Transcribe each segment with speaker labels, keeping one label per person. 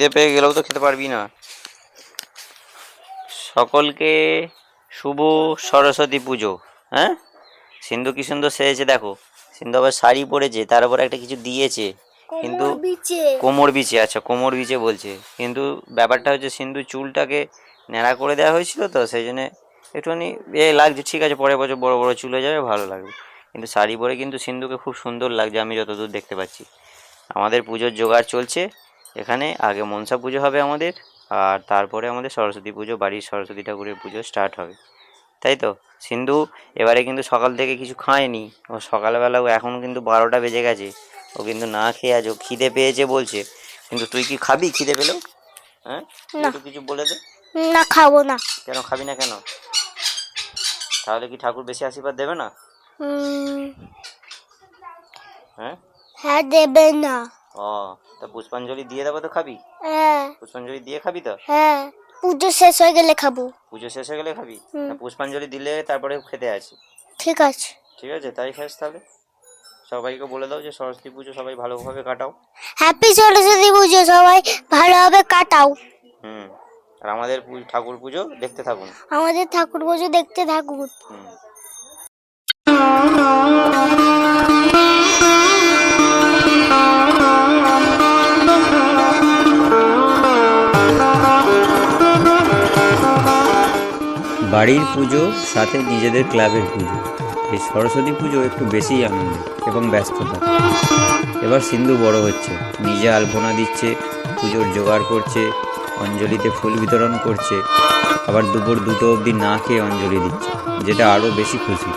Speaker 1: খিদে পেয়ে গেলেও তো খেতে পারবি না। সকলকে শুভ সরস্বতী পুজো হ্যাঁ? সিন্ধু কি সুন্দর সেজেছে দেখো। সিন্ধু আবার শাড়ি পরেছে তার উপর একটা কিছু দিয়েছে কিন্তু কোমর বিচে আচ্ছা কোমর বিচে বলছে। কিন্তু ব্যাপারটা হচ্ছে সিন্ধু চুলটাকে ন্যাড়া করে দেওয়া হয়েছিল তো সেই জন্য একটুখানি এ লাগছে ঠিক আছে পরের বছর বড় বড় চুল হয়ে যাবে ভালো লাগবে। কিন্তু শাড়ি পরে কিন্তু সিন্ধুকে খুব সুন্দর লাগছে আমি যতদূর দেখতে পাচ্ছি। আমাদের পুজোর জোগাড় চলছে। এখানে আগে মনসা পুজো হবে আমাদের আর তারপরে আমাদের সরস্বতী পুজো বাড়ির সরস্বতী ঠাকুরের পুজো স্টার্ট হবে। তাই তো? সিন্ধু এবারে কিন্তু সকাল থেকে কিছু খায়নি। ও সকালবেলাও এখন কিন্তু বারোটা বেজে গেছে। ও কিন্তু না খেয়ে আজ ও খিদে পেয়েছে বলছে। কিন্তু তুই কি খাবি খিদে পেলেও? হ্যাঁ? কিছু বলে দে।
Speaker 2: না খাব না।
Speaker 1: কেন খাবি না কেন? তাহলে কি ঠাকুর বেশি আশীর্বাদ দেবে না? হ্যাঁ?
Speaker 2: হ্যাঁ দেবে না।
Speaker 1: ও তা পুষ্পাঞ্জলি দিয়ে দেবো তো খাবি?
Speaker 2: হ্যাঁ।
Speaker 1: পুষ্পাঞ্জলি দিয়ে খাবি তো?
Speaker 2: হ্যাঁ পুজো শেষ হয়ে গেলে খাব।
Speaker 1: পুজো শেষ হয়ে গেলে খাবি? না পুষ্পাঞ্জলি দিলে তারপরে খেতে আছে
Speaker 2: ঠিক আছে।
Speaker 1: ঠিক আছে তাই খাস তাহলে। সবাইকে বলে দাও যে সরস্বতী পুজো সবাই ভালোভাবে কাটাও।
Speaker 2: হ্যাপি সরস্বতী পুজো সবাই ভালোভাবে কাটাও।
Speaker 1: হুম আর আমাদের পু- ঠাকুর পুজো দেখতে থাকুন।
Speaker 2: আমাদের ঠাকুর পুজো দেখতে থাকুন।
Speaker 1: হুম। বাড়ির পুজো সাথে নিজেদের ক্লাবের পুজো। এই সরস্বতী পুজো একটু বেশিই আনন্দ এবং ব্যস্ততা। এবার সিন্ধু বড় হচ্ছে। নিজে আলপনা দিচ্ছে পুজোর জোগাড় করছে অঞ্জলিতে ফুল বিতরণ করছে। আবার দুপুর দুটো অবধি না খেয়ে অঞ্জলি দিচ্ছে যেটা আরও বেশি খুশি।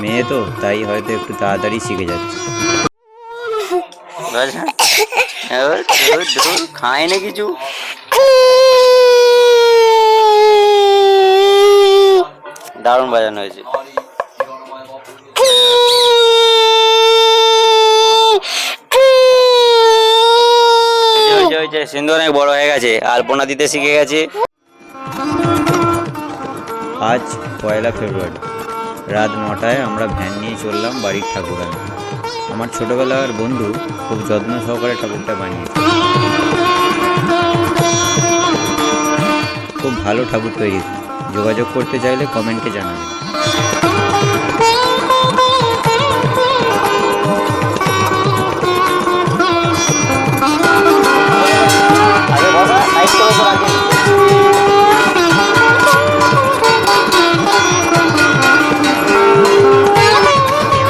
Speaker 1: মেয়ে তো তাই হয়তো একটু তাড়াতাড়ি শিখে যাচ্ছে। খায় না কিছু দারুণ বাজানো হয়েছে। সিন্ধু অনেক বড় হয়ে গেছে, আলপনা দিতে শিখে গেছে। আজ পয়লা ফেব্রুয়ারি, রাত নটায় আমরা ভ্যান নিয়ে চললাম বাড়ির ঠাকুরানি। আমার ছোটবেলার বন্ধু খুব যত্ন সহকারে ঠাকুরটা বানিয়েছে। খুব ভালো ঠাকুর তৈরি। যোগাযোগ করতে চাইলে কমেন্টে জানাবেন।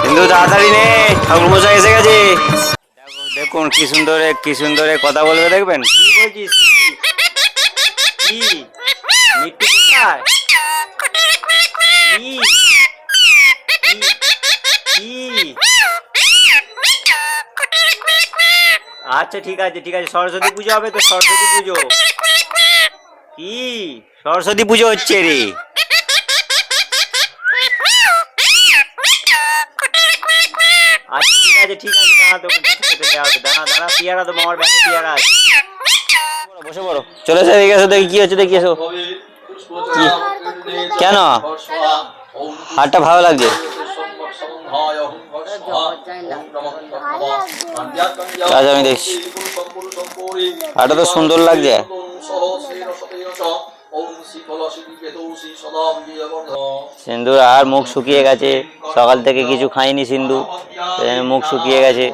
Speaker 1: কিন্তু তাড়াতাড়ি নে। ঠাকুর মশাই এসে গেছে। দেখুন কি সুন্দরে কি সুন্দরে কথা বলবে দেখবেন? কি বলছিস কি মিট্টু কোথায় কি? কি? কি? আচ্ছা ঠিক আছে ঠিক আছে, সরস্বতী পুজো হবে তো, সরস্বতী পুজো। কি? সরস্বতী পুজো হচ্ছে রে। আচ্ছা ঠিক আছে ঠিক আছে পিয়ারা তো পিয়ারা বসে চলে এসে দেখে দেখি কি হচ্ছে, দেখি এসো। কেন? হাটটা ভালো লাগছে? আচ্ছা আমি দেখছি। হাটটা তো সুন্দর লাগছে। সিন্ধুর আর মুখ শুকিয়ে গেছে। সকাল থেকে কিছু খায়নি সিন্ধু মুখ শুকিয়ে গেছে।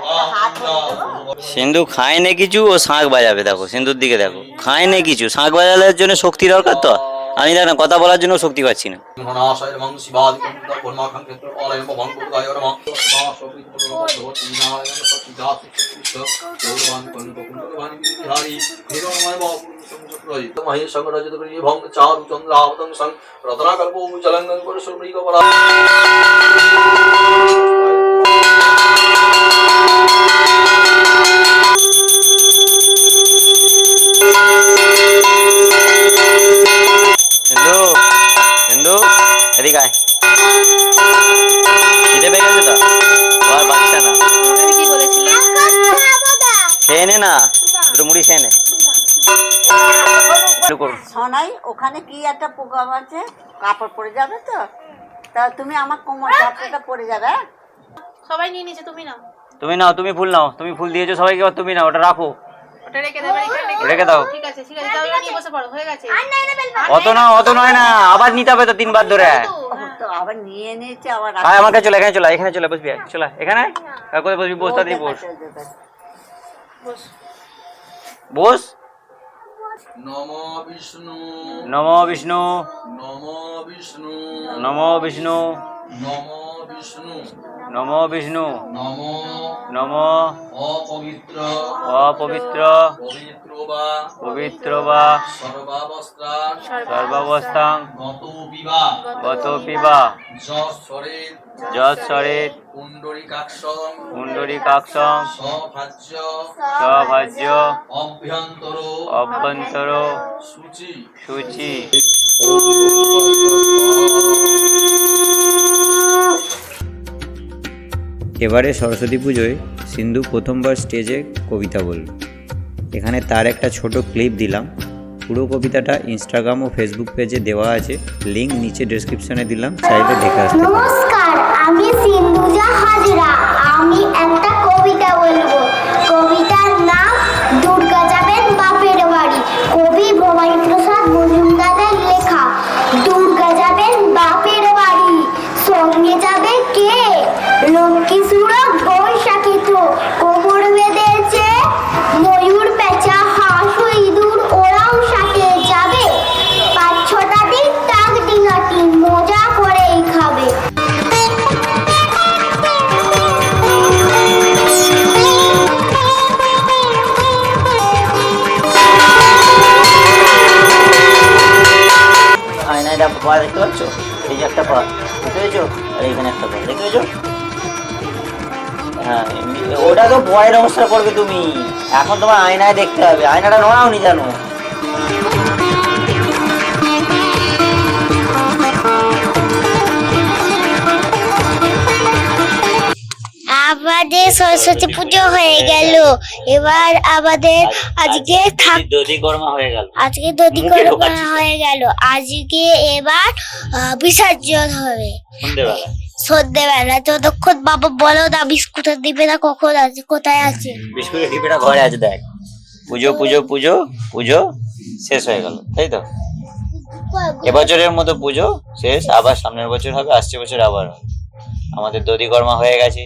Speaker 1: সিন্ধু খায় কিছু, ও শাঁখ বাজাবে, দেখো সিন্ধুর দিকে দেখো। খায় কিছু। শাঁখ বাজানোর জন্য শক্তি দরকার তো? আমি দেখ না কথা বলার জন্য শক্তি পাচ্ছি না।
Speaker 3: ঘনাশয় নমঃ শিবাদিকং পরমাখাং
Speaker 4: সোনাই ওখানে কি একটা প্রোগ্রাম আছে? কাপড় পরে যাবে তো? তা তুমি আমার কোমর পরে যাবে হ্যাঁ?
Speaker 5: সবাই নিয়ে নিয়েছে তুমি না
Speaker 1: তুমি নাও তুমি ফুল নাও তুমি ফুল দিয়েছ সবাইকে তুমি নাও ওটা রাখো।
Speaker 5: ওটা রেখে দেবে রেখে
Speaker 1: রেখে দাও।
Speaker 5: ঠিক আছে ঠিক আছে তাহলে নিয়ে বসে পড়ো হয়ে গেছে।
Speaker 1: অত না অত নয় না আবার নিতে হবে তো তিনবার ধরে।
Speaker 4: তো আবার নিয়ে নিয়েছে আবার
Speaker 1: আয় আমার কাছে চলে এখানে চলে এখানে চলে বসবি চলে এখানে? কোথায় বসবি বস। বস?
Speaker 3: নম বিষ্ণু।
Speaker 1: নম বিষ্ণু।
Speaker 3: নম বিষ্ণু।
Speaker 1: নম বিষ্ণু।
Speaker 3: নম বিষ্ণু
Speaker 1: নম বিষ্ণু।
Speaker 3: নম।
Speaker 1: নম।
Speaker 3: অপবিত্র।
Speaker 1: অপবিত্র।
Speaker 3: পবিত্র বা।
Speaker 1: পবিত্র বা।
Speaker 3: সর্বাবস্থা।
Speaker 1: সর্বাবস্থাং।
Speaker 3: গত বিবা
Speaker 1: গত পিবা
Speaker 3: যশ্বরে
Speaker 1: যৎসরেত
Speaker 3: পুণ্ডরিকাক্ষ
Speaker 1: পুণ্ডরীকাক্ষং
Speaker 3: সভাজ্য।
Speaker 1: সভাজ্য।
Speaker 3: অভ্যন্তর।
Speaker 1: অভ্যন্তর।
Speaker 3: সূচি।
Speaker 1: সূচি। এবারে সরস্বতী পুজোয় সিন্ধু প্রথমবার স্টেজে কবিতা বলল। এখানে তার একটা ছোট ক্লিপ দিলাম। পুরো কবিতাটা ইনস্টাগ্রাম ও ফেসবুক পেজে দেওয়া আছে। লিঙ্ক নিচে ডেসক্রিপশনে দিলাম। চাইলে দেখে আসতে পারেন।
Speaker 2: একটা
Speaker 1: পা দেখতে পাচ্ছ? এই যে একটা পা দেখতে পেয়েছ? আর এখানে একটা পা দেখতে পেয়েছ? হ্যাঁ ওটা তো ভয়ের অবস্থা করবে তুমি। এখন তোমার আয়নায় দেখতে হবে। আয়নাটা নড়াও নি জানো?
Speaker 2: আমাদের সরস্বতী পুজো হয়ে গেল। এবার আমাদের আজকে থাক
Speaker 1: দধি কর্মা হয়ে গেল।
Speaker 2: আজকে দধি
Speaker 1: মুখে
Speaker 2: করে
Speaker 1: ঢোকাচ্ছিস।
Speaker 2: হয়ে গেল। আজকে এবার বিসর্জন হবে।
Speaker 1: সন্ধ্যেবেলা
Speaker 2: সন্ধ্যেবেলা যতক্ষণ বাবা বলো না বিস্কুট দিবে না কখন আছে কোথায় আছে?
Speaker 1: বিস্কুটের ডিপিটা ঘরে আছে দেখ। পুজো পুজো পুজো পুজো শেষ হয়ে গেল। তাই তো? এবছরের মতো পুজো শেষ আবার সামনের বছর হবে আসছে বছর আবার। আমাদের দধি কর্মা হয়ে গেছে।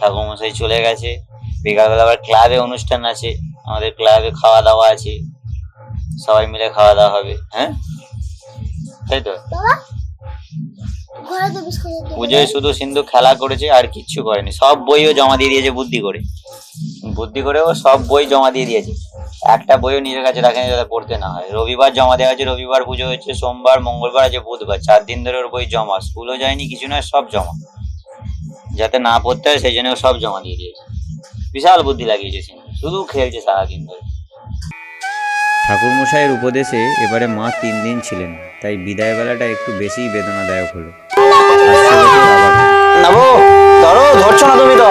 Speaker 1: ঠাকুরমশাই চলে গেছে। বিকালবেলা আবার ক্লাবে অনুষ্ঠান আছে। আমাদের ক্লাবে খাওয়া দাওয়া আছে। সবাই মিলে খাওয়া দাওয়া হবে। হ্যাঁ? তাই তো। পুজোয় শুধু সিন্ধু খেলা করেছে আর কিচ্ছু করেনি। সব বইও জমা দিয়ে দিয়েছে বুদ্ধি করে। বুদ্ধি করে ও সব বই জমা দিয়ে দিয়েছে। একটা বইও নিজের কাছে রাখেনি যাতে পড়তে না হয়। রবিবার জমা দেওয়া হয়েছে। রবিবার পুজো হচ্ছে সোমবার মঙ্গলবার আছে বুধবার। চার দিন ধরে ওর বই জমা। স্কুলও যায়নি কিছু নয় সব জমা। যাতে না পড়তে হয় সেই জন্য সব জমা দিয়ে দিয়েছে। বিশাল বুদ্ধি লাগিয়েছে শুধু খেলছে সারাদিন ধরে। ঠাকুরমশাইয়ের উপদেশে এবারে মা তিন দিন ছিলেন তাই বিদায় বেলাটা একটু বেশি বেদনাদায়ক হলো। ধরছো না তুমি তো?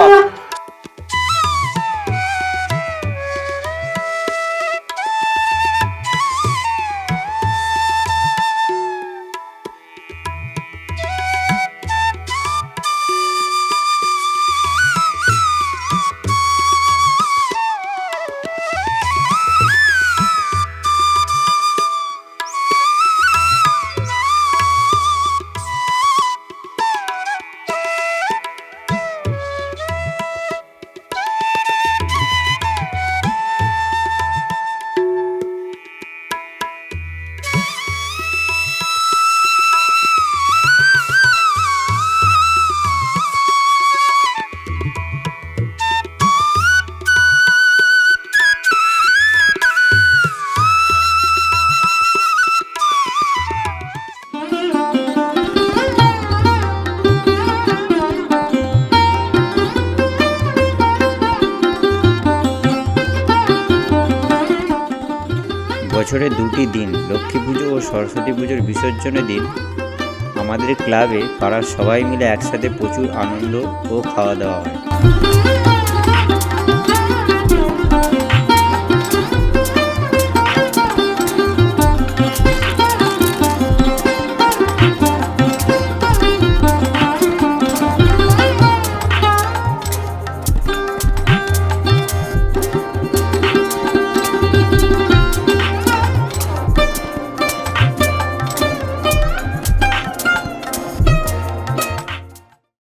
Speaker 1: বছরে দুটি দিন, লক্ষ্মী পুজো ও সরস্বতী পুজোর বিসর্জনের দিন। আমাদের ক্লাবে পাড়ার সবাই মিলে একসাথে প্রচুর আনন্দ ও খাওয়া দাওয়া হয়।